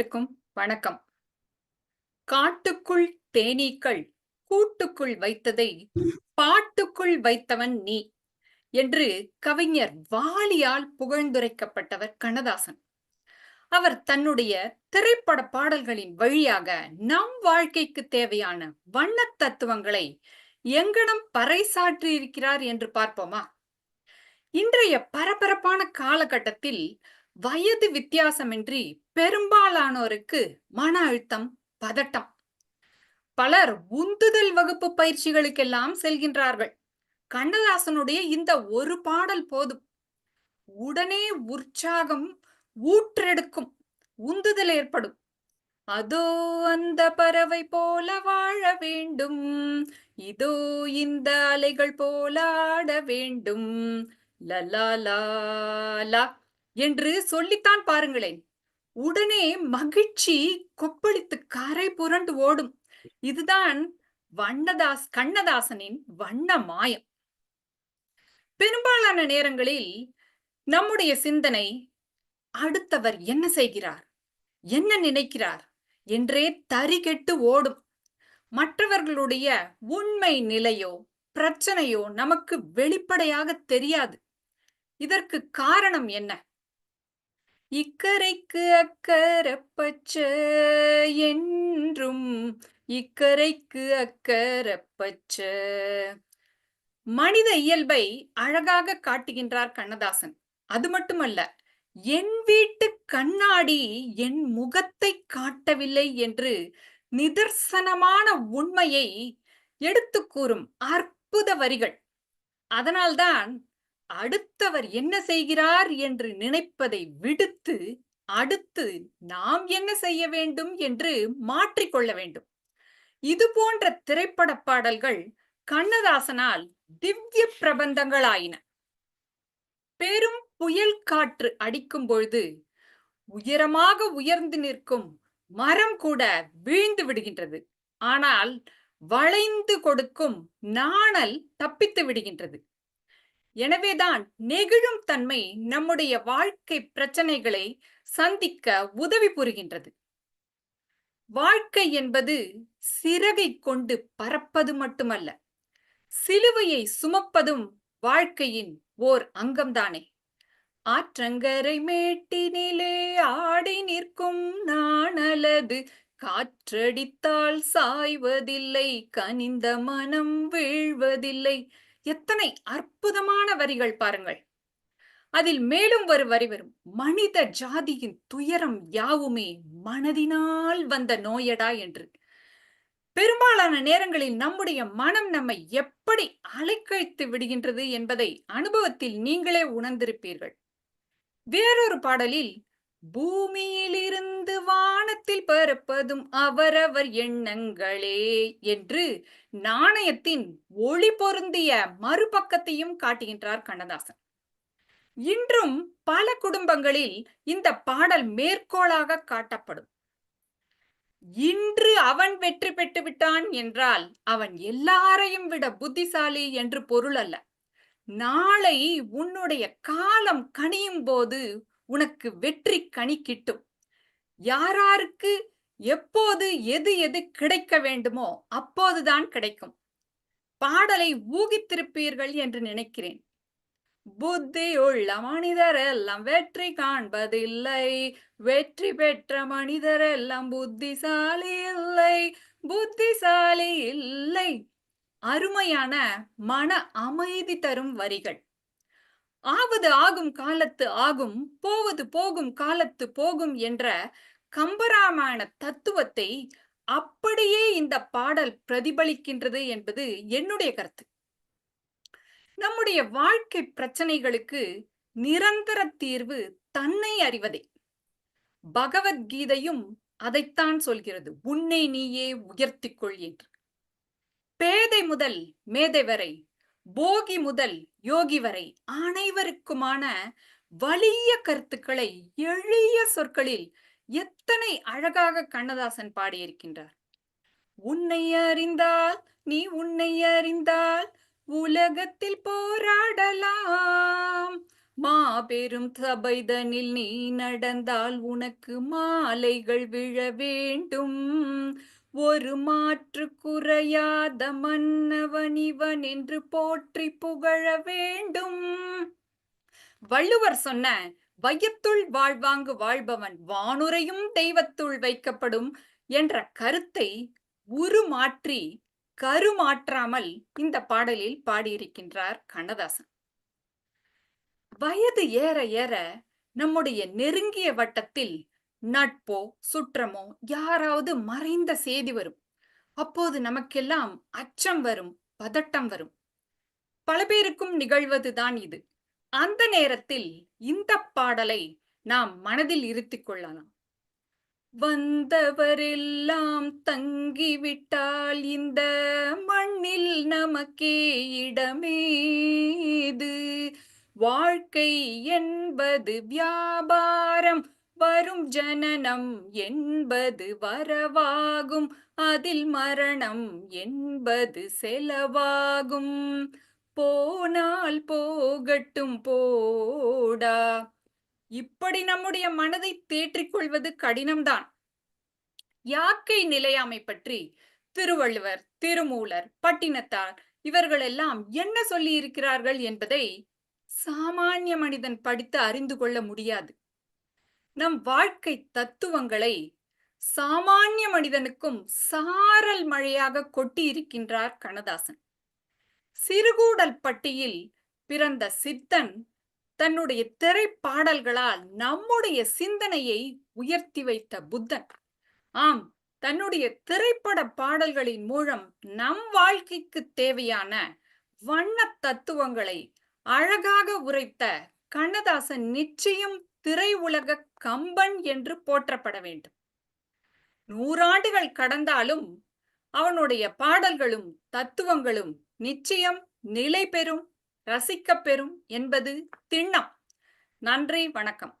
அனைவருக்கும் வணக்கம். காட்டுக்குள் தேனீக்கள் கூட்டுக்குள் வைத்ததை பாட்டுக்குள் வைத்தவன் நீ என்று கவிஞர் வாலியால் புகழ்ந்துரைக்கப்பட்டவர் கண்ணதாசன். அவர் தன்னுடைய திரைப்பட பாடல்களின் வழியாக நம் வாழ்க்கைக்கு தேவையான வண்ண தத்துவங்களை எங்கனம் பறைசாற்றி இருக்கிறார் என்று பார்ப்போமா? இன்றைய பரபரப்பான காலகட்டத்தில் வயது வித்தியாசமின்றி பெரும்பாலானோருக்கு மன அழுத்தம் பதட்டம். பலர் உந்துதல் வகுப்பு பயிற்சிகளுக்கெல்லாம் செல்கின்றார்கள். கண்ணதாசனுடைய இந்த ஒரு பாடல் போதும். உடனே உற்சாகம் ஊற்றெடுக்கும் உந்துதல் ஏற்படும். அதோ அந்த பறவை போல வாழ வேண்டும். இதோ இந்த அலைகள் போல ஆட வேண்டும். லலா லா என்று சொல்லித்தான் பாருங்களேன். உடனே மகிழ்ச்சி கொப்பளித்து கரை புரண்டு ஓடும். இதுதான் வண்ணதாஸ் கண்ணதாசனின் வண்ண மாயம். பெரும்பாலான நேரங்களில் நம்முடைய சிந்தனை அடுத்தவர் என்ன செய்கிறார் என்ன நினைக்கிறார் என்றே தறிகெட்டு ஓடும். மற்றவர்களுடைய உண்மை நிலையோ பிரச்சனையோ நமக்கு வெளிப்படையாக தெரியாது. இதற்கு காரணம் என்ன? இக்கரைக்கு அக்கரப்பச்ச என்றும் இக்கரைக்கு அக்கரப்பச்ச. மனித இயல்பை அழகாக காட்டுகின்றார் கண்ணதாசன். அது மட்டுமல்ல என் வீட்டு கண்ணாடி என் முகத்தை காட்டவில்லை என்று நிதர்சனமான உண்மையை எடுத்து கூறும் அற்புத வரிகள். அதனால்தான் அடுத்தவர் என்ன செய்கிறார் என்று நினைப்பதை விடுத்து அடுத்து நாம் என்ன செய்ய வேண்டும் என்று மாற்றிக்கொள்ள வேண்டும். இது போன்ற திரைப்பட பாடல்கள் கண்ணதாசனால் திவ்ய பிரபந்தங்களாயின. பெரும் புயல் காற்று அடிக்கும் பொழுது உயரமாக உயர்ந்து நிற்கும் மரம் கூட வீழ்ந்து விடுகின்றது. ஆனால் வளைந்து கொடுக்கும் நாணல் தப்பித்து விடுகின்றது. எனவேதான் நெகிழும் தன்மை நம்முடைய வாழ்க்கை பிரச்சனைகளை சந்திக்க உதவி புரிகின்றது. வாழ்க்கை என்பது சிறகை கொண்டு பறப்பது மட்டுமல்ல சிலுவையை சுமப்பதும் வாழ்க்கையின் ஓர் அங்கம்தானே. ஆற்றங்கரை மேட்டினிலே ஆடி நிற்கும் நானலது காற்றடித்தால் சாய்வதில்லை கனிந்த மனம் வீழ்வதில்லை எத்தனை அற்புதமான வரிகள் பாருங்கள். அதில் மேலும் ஒரு வரி வரும். மனித ஜாதியின் துயரம் யாவுமே மனதினால் வந்த நோயடா என்று. பெரும்பாலான நேரங்களில் நம்முடைய மனம் நம்மை எப்படி அலைக்கழித்து விடுகின்றது என்பதை அனுபவத்தில் நீங்களே உணர்ந்திருப்பீர்கள். வேறொரு பாடலில் பூமியிலிருந்து வானத்தில் பரப்பதும் அவரவர் எண்ணங்களே என்று நாணயத்தின் ஒளி பொருந்திய மறுபக்கத்தையும் காட்டுகின்றார் கண்ணதாசன். இன்றும் பல குடும்பங்களில் இந்த பாடல் மேற்கோளாக காட்டப்படும். இன்று அவன் வெற்றி பெற்று விட்டான் என்றால் அவன் எல்லாரையும் விட புத்திசாலி என்று பொருள் அல்ல. நாளை உன்னுடைய காலம் கனியும் போது உனக்கு வெற்றி கனி கிட்டும். யாராருக்கு எப்போது எது எது கிடைக்க வேண்டுமோ அப்போதுதான் கிடைக்கும். பாடலை ஊகித்திருப்பீர்கள் என்று நினைக்கிறேன். புத்தி உள்ள மனிதர் எல்லாம் வெற்றி காண்பதில்லை. வெற்றி பெற்ற மனிதர் எல்லாம் புத்திசாலி இல்லை. புத்திசாலி இல்லை. அருமையான மன அமைதி தரும் வரிகள். ஆவது ஆகும் காலத்து ஆகும் போவது போகும் காலத்து போகும் என்ற கம்பராமாயண தத்துவத்தை அப்படியே இந்த பாடல் பிரதிபலிக்கின்றது என்பது என்னுடைய கருத்து. நம்முடைய வாழ்க்கை பிரச்சனைகளுக்கு நிரந்தர தீர்வு தன்னை அறிவதே. பகவத்கீதையும் அதைத்தான் சொல்கிறது உன்னை நீயே உயர்த்திக்கொள் என்று. பேதை முதல் மேதை வரை போகி முதல் யோகி வரை அனைவருக்குமான வலிய கருத்துக்களை எளிய சொற்களில் எத்தனை அழகாக கண்ணதாசன் பாடியிருக்கின்றார்? உன்னை அறிந்தால் நீ உன்னை அறிந்தால் உலகத்தில் போராடலாம். மாபெரும் சபைதனில் நீ நடந்தால் உனக்கு மாலைகள் விழ வேண்டும். ஒரு மாற்று குறையாத மன்னவனிவன் என்று போற்றி புகழ வேண்டும். வள்ளுவர் சொன்ன வையத்துள் வாழ்வாங்கு வாழ்பவன் வானுரையும் தெய்வத்துள் வைக்கப்படும் என்ற கருத்தை உருமாற்றி கருமாற்றாமல் இந்த பாடலில் பாடியிருக்கின்றார் கண்ணதாசன். வயது ஏற ஏற நம்முடைய நெருங்கிய வட்டத்தில் நட்போ சுற்றமோ யாராவது மறைந்த செய்தி வரும். அப்போது நமக்கெல்லாம் அச்சம் வரும் பதட்டம் வரும். பல பேருக்கும் நிகழ்வதுதான் இது. அந்த நேரத்தில் இந்த பாடலை நாம் மனதில் இருத்திக் கொள்ளலாம். வந்தவரெல்லாம் தங்கிவிட்டால் இந்த மண்ணில் நமக்கே இடமேது. வாழ்க்கை என்பது வியாபாரம் வரும் ஜனனம் என்பது வரவாகும். அதில் மரணம் என்பது செலவாகும். போனால் போகட்டும் போடா. இப்படி நம்முடைய மனதை தேற்றிக் கொள்வது கடினம்தான். யாக்கை நிலையாமை பற்றி திருவள்ளுவர் திருமூலர் பட்டினத்தார் இவர்களெல்லாம் என்ன சொல்லி இருக்கிறார்கள் என்பதை சாமானிய மனிதன் படித்து அறிந்து கொள்ள முடியாது. நம் வாழ்க்கை தத்துவங்களை சாமானிய மனிதனுக்கும் சாரல் மழையாக கொட்டி இருக்கின்றார் கண்ணதாசன். சிறுகூடல் பட்டியில் பிறந்த சித்தன் தன்னுடைய திரைப்பாடல்களால் நம்முடைய சிந்தனையை உயர்த்தி வைத்த புத்தன். ஆம் தன்னுடைய திரைப்பட பாடல்களின் மூலம் நம் வாழ்க்கைக்கு தேவையான வண்ண தத்துவங்களை அழகாக உரைத்த கண்ணதாசன் நிச்சயம் திரை உலக கம்பன் என்று போற்றப்பட வேண்டும். நூறாண்டுகள் கடந்தாலும் அவனுடைய பாடல்களும் தத்துவங்களும் நிச்சயம் நிலை பெறும் ரசிக்கப் பெறும் என்பது திண்ணம். நன்றி வணக்கம்.